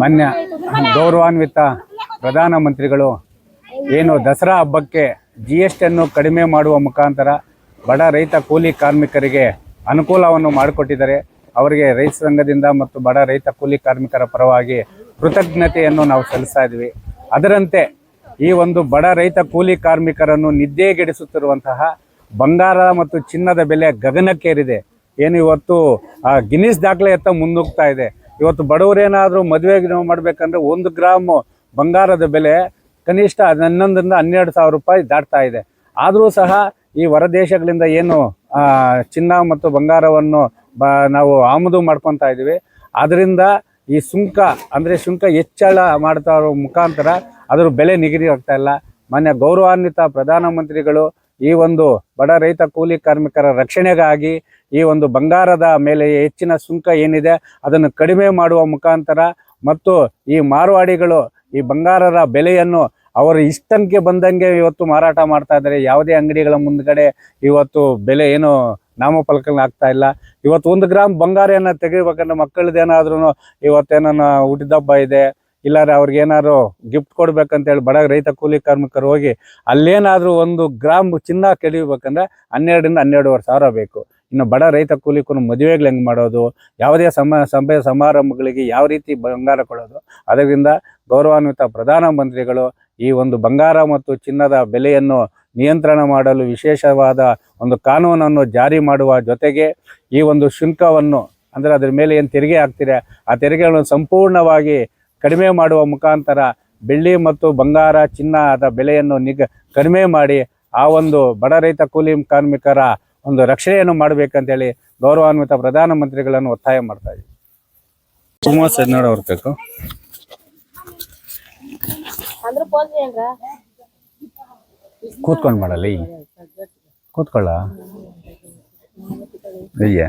ಮಾನ್ಯ ಗೌರವಾನ್ವಿತ ಪ್ರಧಾನಮಂತ್ರಿಗಳು, ಏನು ದಸರಾ ಹಬ್ಬಕ್ಕೆ ಜಿ ಎಸ್ ಟಿಯನ್ನು ಕಡಿಮೆ ಮಾಡುವ ಮುಖಾಂತರ ಬಡ ರೈತ ಕೂಲಿ ಕಾರ್ಮಿಕರಿಗೆ ಅನುಕೂಲವನ್ನು ಮಾಡಿಕೊಟ್ಟಿದ್ದಾರೆ. ಅವರಿಗೆ ರೈತ ಸಂಘದಿಂದ ಮತ್ತು ಬಡ ರೈತ ಕೂಲಿ ಕಾರ್ಮಿಕರ ಪರವಾಗಿ ಕೃತಜ್ಞತೆಯನ್ನು ನಾವು ಸಲ್ಲಿಸ್ತಾ ಇದ್ವಿ ಅದರಂತೆ ಈ ಒಂದು ಬಡ ರೈತ ಕೂಲಿ ಕಾರ್ಮಿಕರನ್ನು ನಿದ್ದೆಗೆಡಿಸುತ್ತಿರುವಂತಹ ಬಂಗಾರ ಮತ್ತು ಚಿನ್ನದ ಬೆಲೆ ಗಗನಕ್ಕೇರಿದೆ. ಏನು ಇವತ್ತು ಆ ಗಿನ್ನಿಸ್ ದಾಖಲೆ ಎತ್ತ ಮುನ್ನುಗ್ತಾ ಇದೆ. ಇವತ್ತು ಬಡವರೇನಾದರೂ ಮದುವೆ ಮಾಡಬೇಕಂದ್ರೆ ಒಂದು ಗ್ರಾಮು ಬಂಗಾರದ ಬೆಲೆ ಕನಿಷ್ಠ ಹನ್ನೊಂದರಿಂದ ಹನ್ನೆರಡು ಸಾವಿರ ರೂಪಾಯಿ ದಾಟ್ತಾ ಇದೆ. ಆದರೂ ಸಹ ಈ ಹೊರದೇಶಗಳಿಂದ ಏನು ಚಿನ್ನ ಮತ್ತು ಬಂಗಾರವನ್ನು ಬ, ನಾವು ಆಮದು ಮಾಡ್ಕೊತಾ ಇದ್ದೀವಿ. ಅದರಿಂದ ಈ ಸುಂಕ, ಅಂದರೆ ಸುಂಕ ಹೆಚ್ಚಳ ಮಾಡ್ತಾ ಇರೋ ಮುಖಾಂತರ ಅದರ ಬೆಲೆ ನಿಗದಿ ಆಗ್ತಾ ಇಲ್ಲ. ಮಾನ್ಯ ಗೌರವಾನ್ವಿತ ಪ್ರಧಾನಮಂತ್ರಿಗಳು ಈ ಒಂದು ಬಡ ರೈತ ಕೂಲಿ ಕಾರ್ಮಿಕರ ರಕ್ಷಣೆಗಾಗಿ ಈ ಒಂದು ಬಂಗಾರದ ಮೇಲೆ ಹೆಚ್ಚಿನ ಸುಂಕ ಏನಿದೆ ಅದನ್ನು ಕಡಿಮೆ ಮಾಡುವ ಮುಖಾಂತರ ಮತ್ತು ಈ ಮಾರ್ವಾಡಿಗಳು ಈ ಬಂಗಾರದ ಬೆಲೆಯನ್ನು ಅವರು ಇಷ್ಟಂಗೆ ಬಂದಂಗೆ ಇವತ್ತು ಮಾರಾಟ ಮಾಡ್ತಾ ಇದ್ದಾರೆ. ಯಾವುದೇ ಅಂಗಡಿಗಳ ಮುಂದ್ಗಡೆ ಇವತ್ತು ಬೆಲೆ ಏನು ನಾಮಫಲಕಗಳನ್ನ ಆಗ್ತಾ ಇಲ್ಲ. ಇವತ್ತು ಒಂದು ಗ್ರಾಮ್ ಬಂಗಾರನ ತೆಗಿಬೇಕಂದ್ರೆ ಮಕ್ಕಳದ್ದೇನಾದ್ರೂ ಇವತ್ತೇನ ಹುಟ್ಟಿದಬ್ಬ ಇದೆ ಇಲ್ಲಾರೆ ಅವ್ರಿಗೆ ಏನಾದ್ರು ಗಿಫ್ಟ್ ಕೊಡ್ಬೇಕಂತೇಳಿ ಬಡ ರೈತ ಕೂಲಿ ಕಾರ್ಮಿಕರು ಹೋಗಿ ಅಲ್ಲೇನಾದ್ರೂ ಒಂದು ಗ್ರಾಮ್ ಚಿನ್ನ ಕೆಡಿಬೇಕಂದ್ರೆ ಹನ್ನೆರಡರಿಂದ ಹನ್ನೆರಡುವರೆ ಸಾವಿರ ಬೇಕು. ಇನ್ನು ಬಡ ರೈತ ಕೂಲಿಕರು ಮದುವೆಗಳು ಹೆಂಗೆ ಮಾಡೋದು? ಯಾವುದೇ ಸಮ ಸಭೆ ಸಮಾರಂಭಗಳಿಗೆ ಯಾವ ರೀತಿ ಬಂಗಾರ ಕೊಡೋದು? ಅದರಿಂದ ಗೌರವಾನ್ವಿತ ಪ್ರಧಾನಮಂತ್ರಿಗಳು ಈ ಒಂದು ಬಂಗಾರ ಮತ್ತು ಚಿನ್ನದ ಬೆಲೆಯನ್ನು ನಿಯಂತ್ರಣ ಮಾಡಲು ವಿಶೇಷವಾದ ಒಂದು ಕಾನೂನನ್ನು ಜಾರಿ ಮಾಡುವ ಜೊತೆಗೆ ಈ ಒಂದು ಶುಲ್ಕವನ್ನು ಅಂದರೆ ಅದರ ಮೇಲೆ ಏನು ತೆರಿಗೆ ಹಾಕ್ತಿದೆ ಆ ತೆರಿಗೆಗಳನ್ನು ಸಂಪೂರ್ಣವಾಗಿ ಕಡಿಮೆ ಮಾಡುವ ಮುಖಾಂತರ ಬೆಳ್ಳಿ ಮತ್ತು ಬಂಗಾರ ಚಿನ್ನದ ಬೆಲೆಯನ್ನು ನಿಗ, ಕಡಿಮೆ ಮಾಡಿ ಆ ಒಂದು ಬಡ ರೈತ ಕೂಲಿ ಕಾರ್ಮಿಕರ ಒಂದು ರಕ್ಷಣೆಯನ್ನು ಮಾಡಬೇಕಂತೇಳಿ ಗೌರವಾನ್ವಿತ ಪ್ರಧಾನಮಂತ್ರಿಗಳನ್ನು ಒತ್ತಾಯ ಮಾಡ್ತಾ ಇದ್ದೀವಿ. ಸುಮಾರು ಏನ್ರ ಕೂತ್ಕೊಂಡು ಮಾಡಲಿ ಕೂತ್ಕೊಳ್ಳ? ಅಯ್ಯ.